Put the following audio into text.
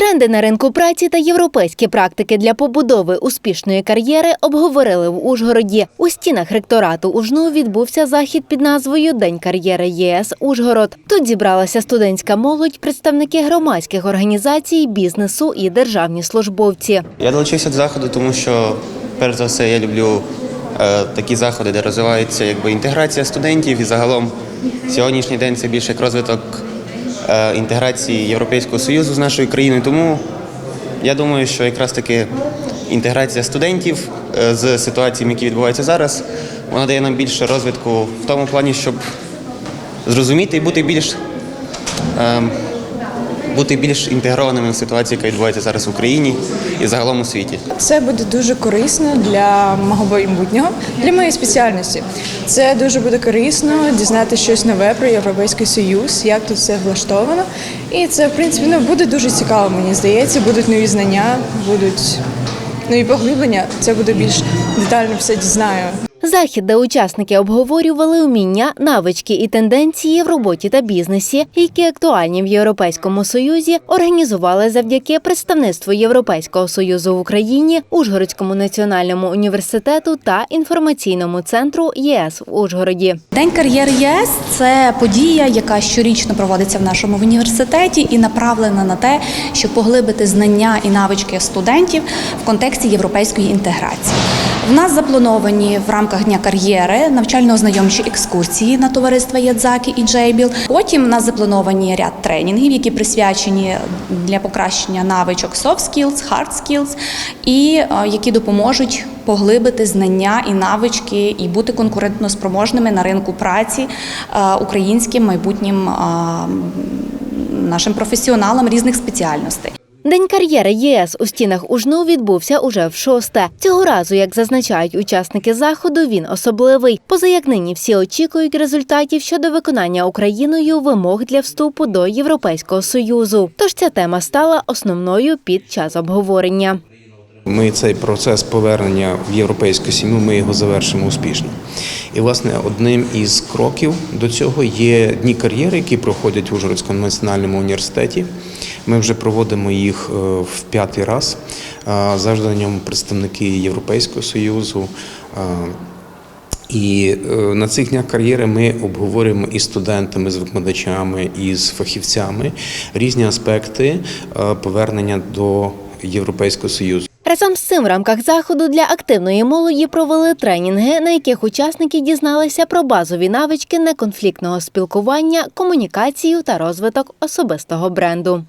Тренди на ринку праці та європейські практики для побудови успішної кар'єри обговорили в Ужгороді. У стінах ректорату УЖНУ відбувся захід під назвою День кар'єри ЄС Ужгород. Тут зібралася студентська молодь, представники громадських організацій, бізнесу і державні службовці. Я долучився до заходу, тому що перш за все я люблю е, такі заходи, де розвивається якби інтеграція студентів і загалом сьогоднішній день це більше як розвиток інтеграції Європейського Союзу з нашою країною. Тому я думаю, що якраз таки інтеграція студентів е, з ситуаціями, які відбуваються зараз, вона дає нам більше розвитку в тому плані, щоб зрозуміти і бути більш. Бути більш інтегрованими в ситуації, яка відбувається зараз в Україні і загалом у світі. Це буде дуже корисно для мого майбутнього, для моєї спеціальності. Це дуже буде корисно дізнати щось нове про Європейський Союз, як тут все влаштовано. І це, в принципі, ну, буде дуже цікаво, мені здається. Будуть нові знання, будуть нові поглиблення. Це буде більш детально все дізнаю. Захід, де учасники обговорювали уміння, навички і тенденції в роботі та бізнесі, які актуальні в Європейському Союзі, організували завдяки представництву Європейського союзу в Україні, Ужгородському національному університету та інформаційному центру ЄС в Ужгороді. День кар'єри ЄС це подія, яка щорічно проводиться в нашому університеті і направлена на те, щоб поглибити знання і навички студентів в контексті європейської інтеграції. В нас заплановані в рамках дня кар'єри навчально-ознайомчі екскурсії на товариства Ядзакі і Джейбіл. Потім в нас заплановані ряд тренінгів, які присвячені для покращення навичок soft skills, hard skills, і е, які допоможуть поглибити знання і навички і бути конкурентноспроможними на ринку праці е, українським майбутнім е, нашим професіоналам різних спеціальностей. День кар'єри ЄС у стінах УЖНУ відбувся уже в шосте. Цього разу, як зазначають учасники заходу, він особливий. Поза як нині всі очікують результатів щодо виконання Україною вимог для вступу до Європейського союзу. Тож ця тема стала основною під час обговорення. Ми цей процес повернення в європейську сім'ю, ми його завершимо успішно. І, власне, одним із кроків до цього є дні кар'єри, які проходять в Ужгородському національному університеті. Ми вже проводимо їх е, в п'ятий раз. Завжди на ньому представники Європейського союзу. е, і е, на цих днях кар'єри ми обговорюємо із студентами, з викладачами, і з фахівцями різні аспекти повернення до Європейського союзу. Разом з цим в рамках заходу для активної молоді провели тренінги, на яких учасники дізналися про базові навички неконфліктного спілкування, комунікацію та розвиток особистого бренду.